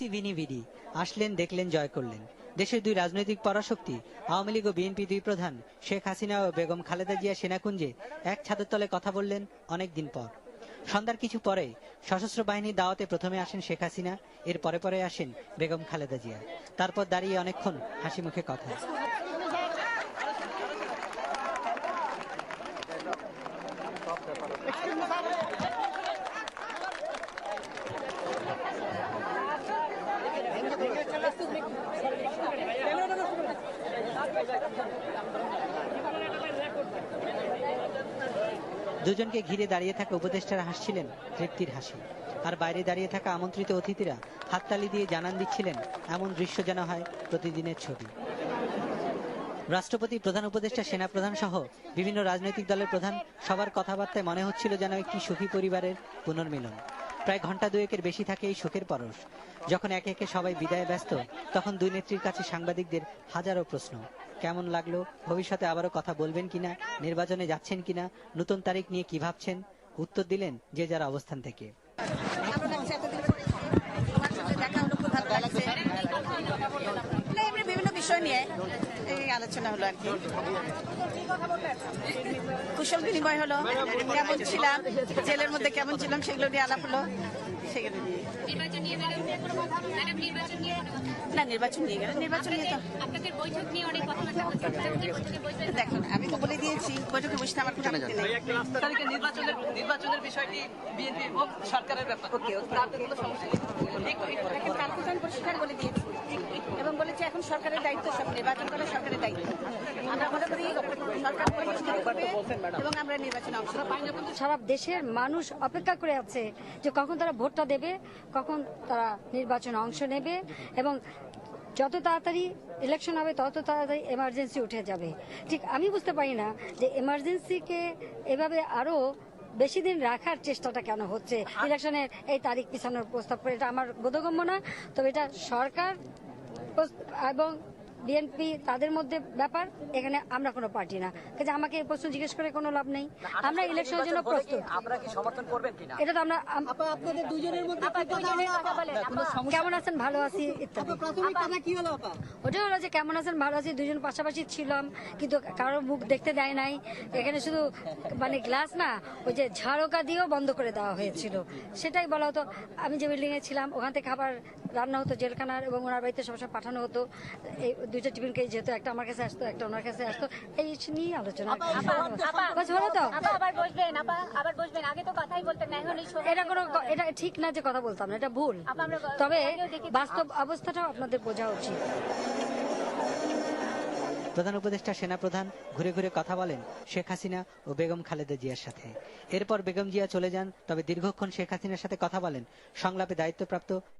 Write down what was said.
VC veni vidi. আসলেন, দেখলেন, জয় করলেন। দেশের দুই রাজনৈতিক পরাশক্তি, আওয়ামী লীগ ও বিএনপি দুই প্রধান, শেখ হাসিনা ও বেগম খালেদা জিয়া সেনাকুঞ্জে এক ছাদের তলে কথা বললেন অনেক দিন পর। সন্ধ্যার কিছু পরে সশস্ত্র বাহিনীর দাওয়াতে প্রথমে আসেন শেখ হাসিনা, এর পরে পরে আসেন বেগম খালেদা জিয়া। তারপর দাঁড়িয়ে অনেকক্ষণ হাসি মুখে কথা। দুজনকে ঘিরে দাঁড়িয়ে থাকা উপদেষ্টারা হাসছিলেন, তৃপ্তির হাসি। আর বাইরে দাঁড়িয়ে থাকা আমন্ত্রিত অতিথিরা হাততালি দিয়ে জানান দিচ্ছিলেন, এমন দৃশ্য যেন হয় প্রতিদিনের ছবি। রাষ্ট্রপতি, প্রধান উপদেষ্টা সেনা প্রধান সহ বিভিন্ন রাজনৈতিক দলের প্রধান সবার কথাবার্তায় মনে হচ্ছিল যেন একটি সুখী পরিবারের পুনর্মিলন। প্রায় ঘণ্টা দুয়েকের বেশি থাকে এই শোকের পরশ। যখন একে একে সবাই বিদায় ব্যস্ত, তখন দুই নেত্রীর কাছে সাংবাদিকদের হাজারো প্রশ্ন। কেমন লাগল? ভবিষ্যতে আবারও কথা বলবেন কিনা? নির্বাচনে যাচ্ছেন কিনা? নতুন তারিখ নিয়ে কি ভাবছেন? উত্তর দিলেন যে যার অবস্থান থেকে ভালো লাগছে এতদিন পরে তোমার সাথে দেখা হলো খুব ভালো লাগছে না, এমনি বিভিন্ন বিষয় নিয়ে এই আলোচনা হলো আর কি। কুশল বিনিময় হলো কেমন ছিলাম জেলের মধ্যে কেমন ছিলাম সেগুলো নিয়ে আলাপ হলো সেগুলো নিয়ে। নির্বাচন নিয়ে ম্যাডাম ম্যাডাম নির্বাচন নিয়ে না নির্বাচন নিয়ে গেল নির্বাচন নিয়ে তো। আপনাদের বৈঠক নিয়ে অনেক কথাবার্তা হচ্ছে আপনাদের বৈঠকে বসবেন দেখুন আমি তো বলে দিয়েছি বৈঠকে বসতে আমার কোনো আপত্তি নেই। নির্বাচনের নির্বাচনের বিষয়টি বিএনপি এবং সরকারের ব্যাপার। তাতে কোনো সমস্যা নেই। কালকে পরিষ্কার বলে দিয়েছি। এবং বলেছি এখন সরকারের দায়িত্ব সব নির্বাচন করা সরকারের দায়িত্ব। আমরা মনে করি সরকার এবং আমরা নির্বাচনে অংশ সারা দেশের মানুষ অপেক্ষা করে আছে যে কখন তারা ভোটটা দেবে কখন তারা নির্বাচনে অংশ নেবে এবং যত তাড়াতাড়ি ইলেকশন হবে তত তাড়াতাড়ি এমার্জেন্সি উঠে যাবে। ঠিক আমি বুঝতে পারি না যে এমার্জেন্সিকে এভাবে আরও বেশি দিন রাখার চেষ্টাটা কেন হচ্ছে? ইলেকশনের এই তারিখ পিছানোর প্রস্তাব করে এটা আমার বোধগম্য না। তবে এটা সরকার এবং বিএনপি তাদের মধ্যে ব্যাপার এখানে আমরা কোনো পার্টি না। কাজে আমাকে এই প্রশ্ন জিজ্ঞেস করে কোনো লাভ নেই। আমরা ইলেকশনের জন্য প্রস্তুত। আমরা কি সমর্থন করবেন কিনা? এটা তো আমরা আম- আপনাদের দুজনের মধ্যে আপা, কথা বলেন, আপা, কেমন আছেন? ভালো আছি ইত্যাদি। প্রাথমিক কথা কি হলো আপা? ওটা হলো যে কেমন আছেন ভালো আছি দুজন পাশাপাশি ছিলাম কিন্তু কারোর মুখ দেখতে দেয় নাই। এখানে শুধু মানে গ্লাস না ওই যে ঝাড়কা দিয়েও বন্ধ করে দেওয়া হয়েছিল। সেটাই বলা হতো। আমি যে বিল্ডিং এ ছিলাম ওখান থেকে খাবার রান্না হতো জেলখানার এবং ওনার বাড়িতে সবসময় পাঠানো হতো। এই দুইটা টিফিন কেজি যেত একটা আমার কাছে আসতো একটা ওনার কাছে আসতো। এই নিয়ে আলোচনা হলো তো। আবার বসবেন আবার বসবেন। আগে তো কথাই বলতেন এটা কোনো এটা ঠিক না যে কথা বলতাম না এটা ভুল। তবে বাস্তব অবস্থাটাও আপনাদের বোঝা উচিত। প্রধান উপদেষ্টা সেনা প্রধান ঘুরে ঘুরে কথা বলেন শেখ হাসিনা ও বেগম খালেদা জিয়ার সাথে। এরপর বেগম জিয়া চলে যান তবে দীর্ঘক্ষণ শেখ হাসিনার সাথে কথা বলেন। সংলাপে দায়িত্বপ্রাপ্ত